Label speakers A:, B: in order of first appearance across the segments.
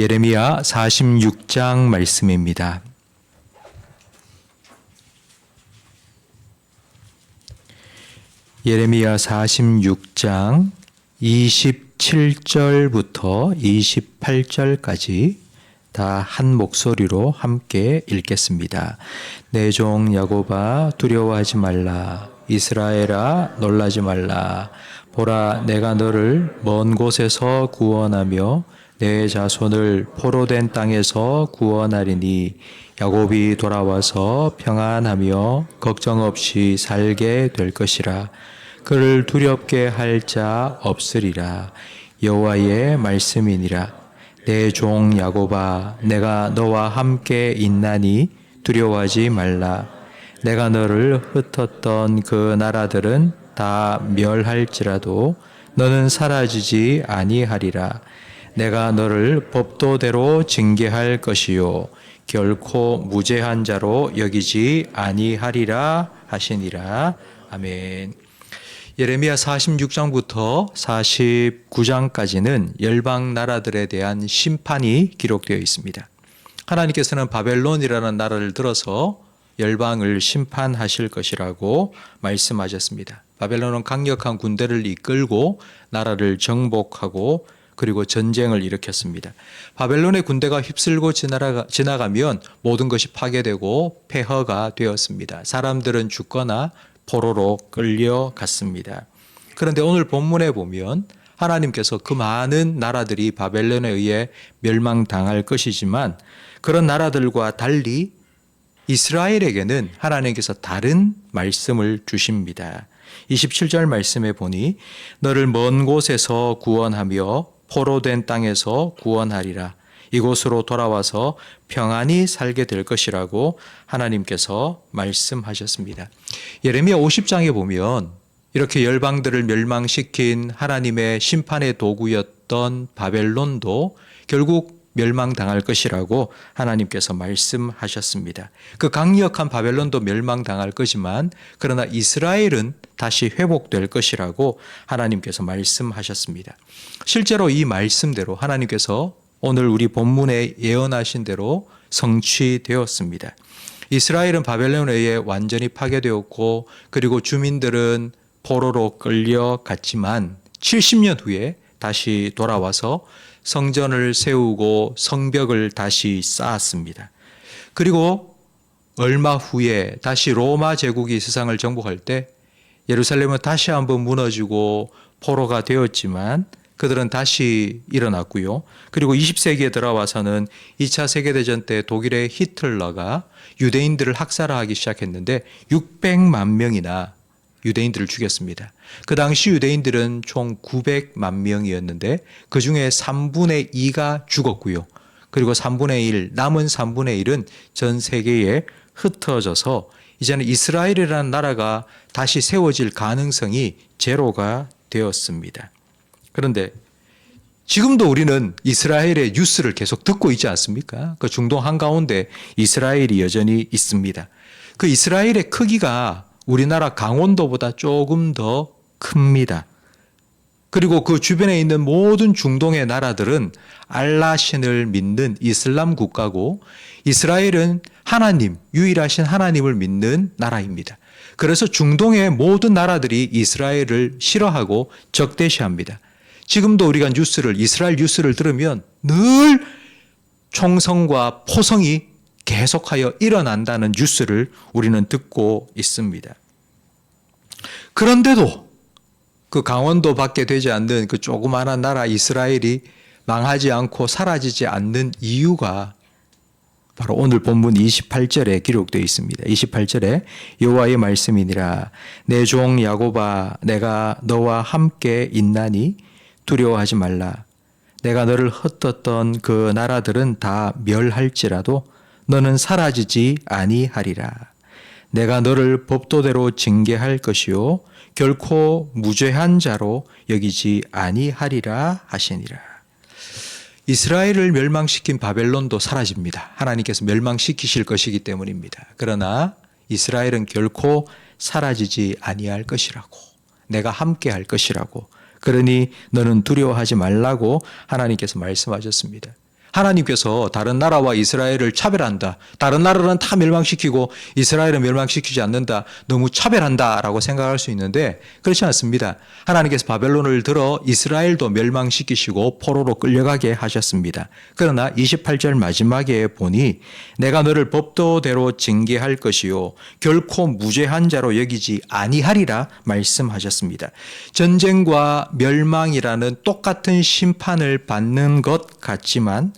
A: 예레미야 46장 말씀입니다. 예레미야 46장 27절부터 28절까지 다 한 목소리로 함께 읽겠습니다. 내종 야곱아 두려워하지 말라 이스라엘아 놀라지 말라 보라 내가 너를 먼 곳에서 구원하며 내 자손을 포로된 땅에서 구원하리니 야곱이 돌아와서 평안하며 걱정 없이 살게 될 것이라. 그를 두렵게 할 자 없으리라. 여호와의 말씀이니라. 내 종 야곱아 내가 너와 함께 있나니 두려워하지 말라. 내가 너를 흩었던 그 나라들은 다 멸할지라도 너는 사라지지 아니하리라 내가 너를 법도대로 징계할 것이요 결코 무죄한 자로 여기지 아니하리라 하시니라 아멘. 예레미야 46장부터 49장까지는 열방 나라들에 대한 심판이 기록되어 있습니다. 하나님께서는 바벨론이라는 나라를 들어서 열방을 심판하실 것이라고 말씀하셨습니다. 바벨론은 강력한 군대를 이끌고 나라를 정복하고 그리고 전쟁을 일으켰습니다. 바벨론의 군대가 휩쓸고 지나가, 지나가면 모든 것이 파괴되고 폐허가 되었습니다. 사람들은 죽거나 포로로 끌려갔습니다. 그런데 오늘 본문에 보면 하나님께서 그 많은 나라들이 바벨론에 의해 멸망당할 것이지만 그런 나라들과 달리 이스라엘에게는 하나님께서 다른 말씀을 주십니다. 27절 말씀에 보니 너를 먼 곳에서 구원하며 포로된 땅에서 구원하리라. 이곳으로 돌아와서 평안히 살게 될 것이라고 하나님께서 말씀하셨습니다. 예레미야 50장에 보면 이렇게 열방들을 멸망시킨 하나님의 심판의 도구였던 바벨론도 결국 멸망당할 것이라고 하나님께서 말씀하셨습니다. 그 강력한 바벨론도 멸망당할 것이지만 그러나 이스라엘은 다시 회복될 것이라고 하나님께서 말씀하셨습니다. 실제로 이 말씀대로 하나님께서 오늘 우리 본문에 예언하신 대로 성취되었습니다. 이스라엘은 바벨론에 의해 완전히 파괴되었고 그리고 주민들은 포로로 끌려갔지만 70년 후에 다시 돌아와서 성전을 세우고 성벽을 다시 쌓았습니다. 그리고 얼마 후에 다시 로마 제국이 세상을 정복할 때 예루살렘은 다시 한번 무너지고 포로가 되었지만 그들은 다시 일어났고요. 그리고 20세기에 들어와서는 2차 세계대전 때 독일의 히틀러가 유대인들을 학살하기 시작했는데 600만 명이나 유대인들을 죽였습니다. 그 당시 유대인들은 총 900만 명이었는데 그 중에 3분의 2가 죽었고요. 그리고 3분의 1, 남은 3분의 1은 전 세계에 흩어져서 이제는 이스라엘이라는 나라가 다시 세워질 가능성이 제로가 되었습니다. 그런데 지금도 우리는 이스라엘의 뉴스를 계속 듣고 있지 않습니까? 그 중동 한가운데 이스라엘이 여전히 있습니다. 그 이스라엘의 크기가 우리나라 강원도보다 조금 더 큽니다. 그리고 그 주변에 있는 모든 중동의 나라들은 알라 신을 믿는 이슬람 국가고 이스라엘은 하나님, 유일하신 하나님을 믿는 나라입니다. 그래서 중동의 모든 나라들이 이스라엘을 싫어하고 적대시합니다. 지금도 우리가 뉴스를 이스라엘 뉴스를 들으면 늘 총성과 포성이 계속하여 일어난다는 뉴스를 우리는 듣고 있습니다. 그런데도 그 강원도 밖에 되지 않는 그 조그마한 나라 이스라엘이 망하지 않고 사라지지 않는 이유가 바로 오늘 본문 28절에 기록되어 있습니다. 28절에 여호와의 말씀이니라. 내 종 야곱아 내가 너와 함께 있나니 두려워하지 말라. 내가 너를 흩었던 그 나라들은 다 멸할지라도 너는 사라지지 아니하리라 내가 너를 법도대로 징계할 것이요 결코 무죄한 자로 여기지 아니하리라 하시니라. 이스라엘을 멸망시킨 바벨론도 사라집니다. 하나님께서 멸망시키실 것이기 때문입니다. 그러나 이스라엘은 결코 사라지지 아니할 것이라고 내가 함께 할 것이라고 그러니 너는 두려워하지 말라고 하나님께서 말씀하셨습니다. 하나님께서 다른 나라와 이스라엘을 차별한다. 다른 나라는 다 멸망시키고 이스라엘은 멸망시키지 않는다. 너무 차별한다라고 생각할 수 있는데 그렇지 않습니다. 하나님께서 바벨론을 들어 이스라엘도 멸망시키시고 포로로 끌려가게 하셨습니다. 그러나 28절 마지막에 보니 내가 너를 법도대로 징계할 것이요 결코 무죄한 자로 여기지 아니하리라 말씀하셨습니다. 전쟁과 멸망이라는 똑같은 심판을 받는 것 같지만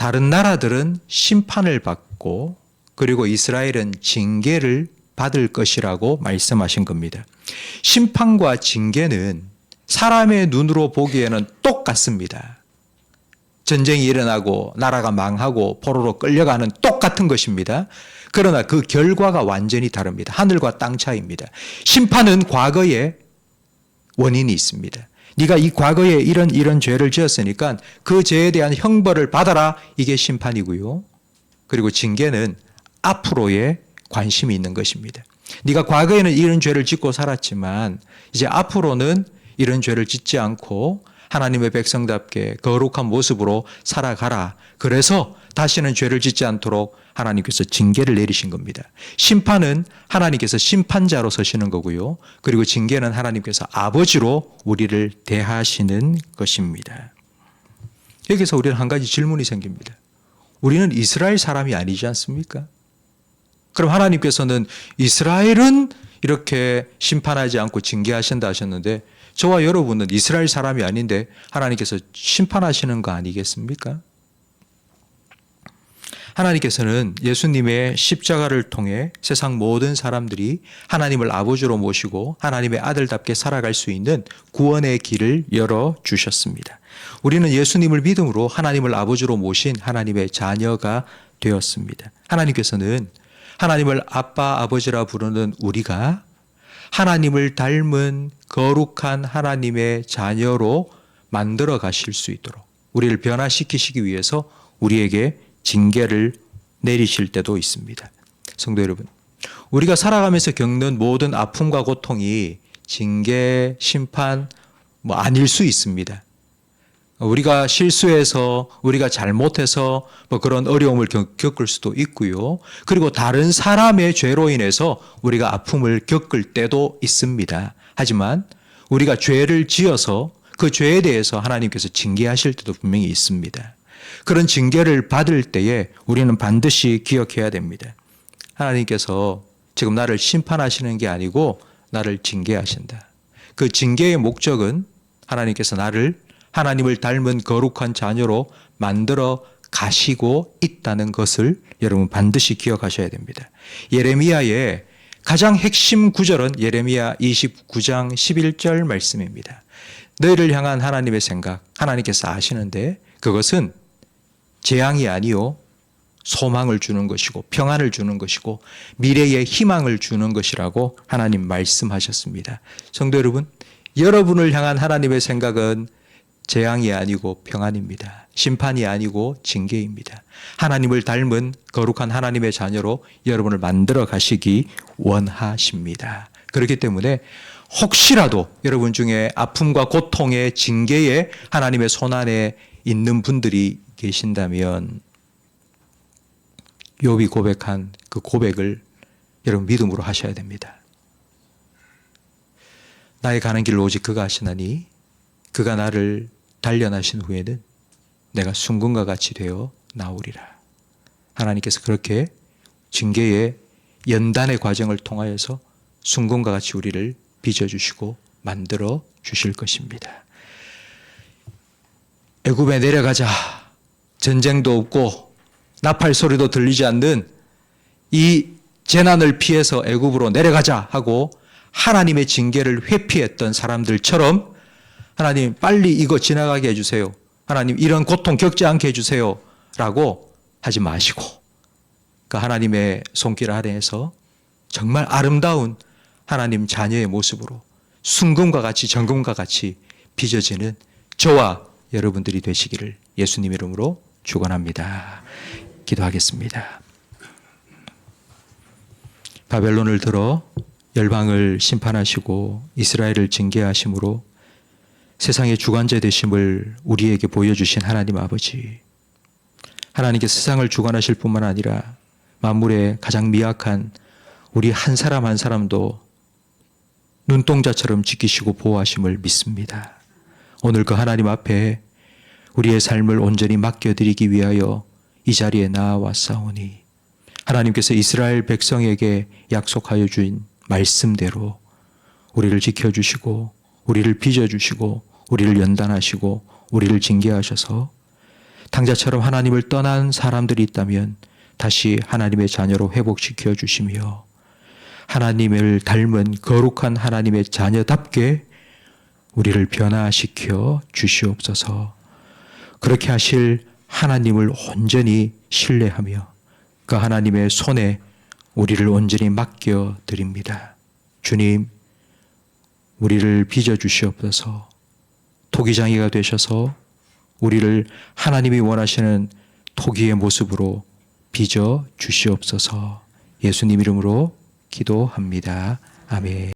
A: 다른 나라들은 심판을 받고 그리고 이스라엘은 징계를 받을 것이라고 말씀하신 겁니다. 심판과 징계는 사람의 눈으로 보기에는 똑같습니다. 전쟁이 일어나고 나라가 망하고 포로로 끌려가는 똑같은 것입니다. 그러나 그 결과가 완전히 다릅니다. 하늘과 땅 차이입니다. 심판은 과거에 원인이 있습니다. 네가 이 과거에 이런 이런 죄를 지었으니까 그 죄에 대한 형벌을 받아라. 이게 심판이고요. 그리고 징계는 앞으로의 관심이 있는 것입니다. 네가 과거에는 이런 죄를 짓고 살았지만 이제 앞으로는 이런 죄를 짓지 않고 하나님의 백성답게 거룩한 모습으로 살아가라. 그래서 다시는 죄를 짓지 않도록 하나님께서 징계를 내리신 겁니다. 심판은 하나님께서 심판자로 서시는 거고요. 그리고 징계는 하나님께서 아버지로 우리를 대하시는 것입니다. 여기서 우리는 한 가지 질문이 생깁니다. 우리는 이스라엘 사람이 아니지 않습니까? 그럼 하나님께서는 이스라엘은 이렇게 심판하지 않고 징계하신다 하셨는데 저와 여러분은 이스라엘 사람이 아닌데 하나님께서 심판하시는 거 아니겠습니까? 하나님께서는 예수님의 십자가를 통해 세상 모든 사람들이 하나님을 아버지로 모시고 하나님의 아들답게 살아갈 수 있는 구원의 길을 열어 주셨습니다. 우리는 예수님을 믿음으로 하나님을 아버지로 모신 하나님의 자녀가 되었습니다. 하나님께서는 하나님을 아빠, 아버지라 부르는 우리가 하나님을 닮은 거룩한 하나님의 자녀로 만들어 가실 수 있도록 우리를 변화시키시기 위해서 우리에게 징계를 내리실 때도 있습니다. 성도 여러분, 우리가 살아가면서 겪는 모든 아픔과 고통이 징계, 심판, 뭐 아닐 수 있습니다. 우리가 실수해서 우리가 잘못해서 뭐 그런 어려움을 겪을 수도 있고요. 그리고 다른 사람의 죄로 인해서 우리가 아픔을 겪을 때도 있습니다. 하지만 우리가 죄를 지어서 그 죄에 대해서 하나님께서 징계하실 때도 분명히 있습니다. 그런 징계를 받을 때에 우리는 반드시 기억해야 됩니다. 하나님께서 지금 나를 심판하시는 게 아니고 나를 징계하신다. 그 징계의 목적은 하나님께서 나를 하나님을 닮은 거룩한 자녀로 만들어 가시고 있다는 것을 여러분 반드시 기억하셔야 됩니다. 예레미야의 가장 핵심 구절은 예레미야 29장 11절 말씀입니다. 너희를 향한 하나님의 생각, 하나님께서 아시는데 그것은 재앙이 아니요 소망을 주는 것이고 평안을 주는 것이고 미래의 희망을 주는 것이라고 하나님 말씀하셨습니다. 성도 여러분, 여러분을 향한 하나님의 생각은 재앙이 아니고 평안입니다. 심판이 아니고 징계입니다. 하나님을 닮은 거룩한 하나님의 자녀로 여러분을 만들어 가시기 원하십니다. 그렇기 때문에 혹시라도 여러분 중에 아픔과 고통의 징계에 하나님의 손안에 있는 분들이 계신다면 욥이 고백한 그 고백을 여러분 믿음으로 하셔야 됩니다. 나의 가는 길을 오직 그가 하시나니 그가 나를 단련하신 후에는 내가 순금과 같이 되어 나오리라. 하나님께서 그렇게 징계의 연단의 과정을 통하여서 순금과 같이 우리를 빚어주시고 만들어 주실 것입니다. 애굽에 내려가자. 전쟁도 없고 나팔 소리도 들리지 않는 이 재난을 피해서 애굽으로 내려가자 하고 하나님의 징계를 회피했던 사람들처럼 하나님 빨리 이거 지나가게 해주세요. 하나님 이런 고통 겪지 않게 해주세요. 라고 하지 마시고 그 하나님의 손길 아래에서 정말 아름다운 하나님 자녀의 모습으로 순금과 같이 정금과 같이 빚어지는 저와 여러분들이 되시기를 예수님 이름으로 축원합니다. 기도하겠습니다. 바벨론을 들어 열방을 심판하시고 이스라엘을 징계하심으로 세상의 주관자 되심을 우리에게 보여주신 하나님 아버지. 하나님께서 세상을 주관하실 뿐만 아니라 만물의 가장 미약한 우리 한 사람 한 사람도 눈동자처럼 지키시고 보호하심을 믿습니다. 오늘 그 하나님 앞에 우리의 삶을 온전히 맡겨드리기 위하여 이 자리에 나와왔사오니 하나님께서 이스라엘 백성에게 약속하여 준 말씀대로 우리를 지켜주시고 우리를 빚어주시고 우리를 연단하시고 우리를 징계하셔서 당자처럼 하나님을 떠난 사람들이 있다면 다시 하나님의 자녀로 회복시켜 주시며 하나님을 닮은 거룩한 하나님의 자녀답게 우리를 변화시켜 주시옵소서. 그렇게 하실 하나님을 온전히 신뢰하며 그 하나님의 손에 우리를 온전히 맡겨 드립니다. 주님, 우리를 빚어 주시옵소서. 토기장이가 되셔서 우리를 하나님이 원하시는 토기의 모습으로 빚어 주시옵소서. 예수님 이름으로 기도합니다. 아멘.